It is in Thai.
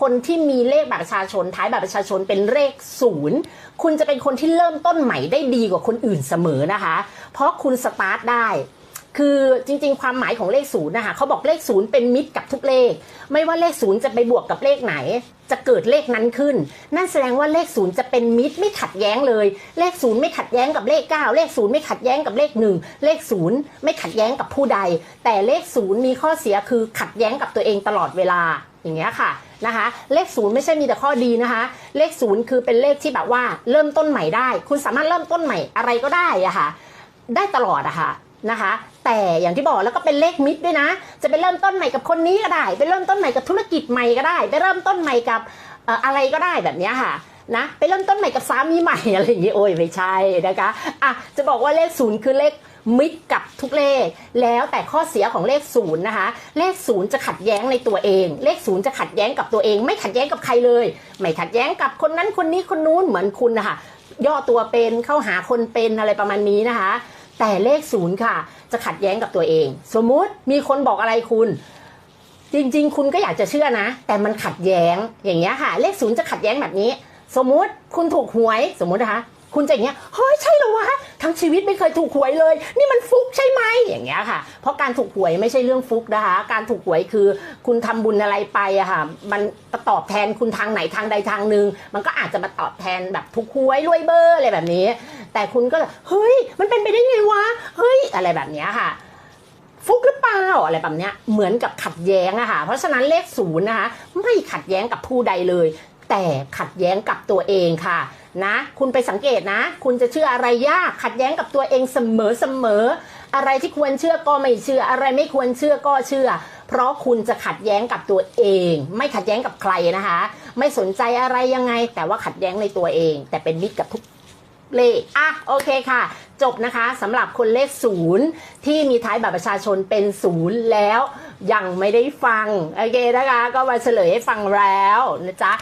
คนที่มีเลขบัตรประชาชนท้ายบัตรประชาชนเป็นเลขศูนย์คุณจะเป็นคนที่เริ่มต้นใหม่ได้ดีกว่าคนอื่นเสมอนะคะ เพราะคุณสตาร์ทได้คือจริงๆ ความหมายของเลขศูนย์นะคะเขาบอกเลขศูนย์เป็นมิตรกับทุกเลข ไม่ว่าเลขศูนย์จะไปบวกกับเลขไหน จะเกิดเลขนั้นขึ้น นั่นแสดงว่าเลขศูนย์จะเป็นมิตรไม่ขัดแย้งเลย เลขศูนย์ไม่ขัดแย้งกับเลขเก้าเลขศูนย์ไม่ขัดแย้งกับเลขหนึ่งเลขศูนย์ไม่ขัดแย้งกับผู้ใด แต่เลขศูนย์มีข้อเสียคือขัดแย้งกับตัวเองตลอดเวลา อย่างเงี้ยค่ะนะคะ เลขศูนย์ไม่ใช่มีแต่ข้อดีนะคะ เลขศูนย์คือเป็นเลขที่แบบว่าเริ่มต้นใหม่ได้ คุณสามารถเริ่มต้นใหม่อะไรก็ได้อะค่ะ ได้ตลอดอะค่ะนะคะ แต่อย่างที่บอกแล้วก็เป็นเลขมิตรด้วยนะ จะไปเริ่มต้นใหม่กับคนนี้ก็ได้ ไปเริ่มต้นใหม่กับธุรกิจใหม่ก็ได้ ไปเริ่มต้นใหม่กับอะไรก็ได้แบบเนี้ยค่ะนะไปเริ่มต้นใหม่กับสามีใหม่อะไรอย่างงี้โอ้ยไม่ใช่นะคะอะจะบอกว่าเลขศูนย์คือเลข มิตรกับทุกเลข แล้วแต่ข้อเสียของเลขศูนย์นะคะ เลขศูนย์จะขัดแย้งในตัวเอง เลขศูนย์จะขัดแย้งกับตัวเอง ไม่ขัดแย้งกับใครเลย ไม่ขัดแย้งกับคนนั้นคนนี้คนนู้นเหมือนคุณนะคะย่อตัวเป็นเข้าหาคนเป็นอะไรประมาณนี้นะคะ แต่เลขศูนย์ค่ะ จะขัดแย้งกับตัวเอง สมมุติมีคนบอกอะไรคุณจริงๆ คุณก็อยากจะเชื่อนะ แต่มันขัดแย้งอย่างเงี้ยค่ะ เลขศูนย์จะขัดแย้งแบบนี้ สมมุติคุณถูกหวยสมมุตินะคะ คุณจะอย่างเงี้ยเฮ้ยใช่เหรอวะ ทั้งชีวิตไม่เคยถูกหวยเลย นี่มันฟุกใช่ไหมอย่างเงี้ยค่ะ เพราะการถูกหวยไม่ใช่เรื่องฟุกนะคะ การถูกหวยคือคุณทำบุญอะไรไปอะค่ะ มันตอบแทนคุณทางไหนทางใดทางหนึ่งมันก็อาจจะมาตอบแทนแบบถูกหวยรวยเบอร์อะไรแบบนี้ แต่คุณก็เฮ้ยมันเป็นไปได้ไงวะเฮ้ยอะไรแบบเนี้ยค่ะฟุกหรือเปล่าอะไรแบบเนี้ยเหมือนกับขัดแย้งอะค่ะ เพราะฉะนั้นเลขศูนย์นะคะ ไม่ขัดแย้งกับผู้ใดเลย แต่ขัดแย้งกับตัวเองค่ะ นะ คุณไปสังเกตนะ คุณจะเชื่ออะไรยาก ขัดแย้งกับตัวเองเสมอเสมอ อะไรที่ควรเชื่อก็ไม่เชื่อ อะไรไม่ควรเชื่อก็เชื่อ เพราะคุณจะขัดแย้งกับตัวเอง ไม่ขัดแย้งกับใครนะคะ ไม่สนใจอะไรยังไง แต่ว่าขัดแย้งในตัวเอง แต่เป็นมิตรกับทุกเลขอะโอเคค่ะ จบนะคะสำหรับคนเลขศูนย์ที่มีท้ายบัตรประชาชนเป็นศูนย์แล้ว ยังไม่ได้ฟัง โอเคนะคะ ก็มาเฉลยให้ฟังแล้วนะจ๊ะ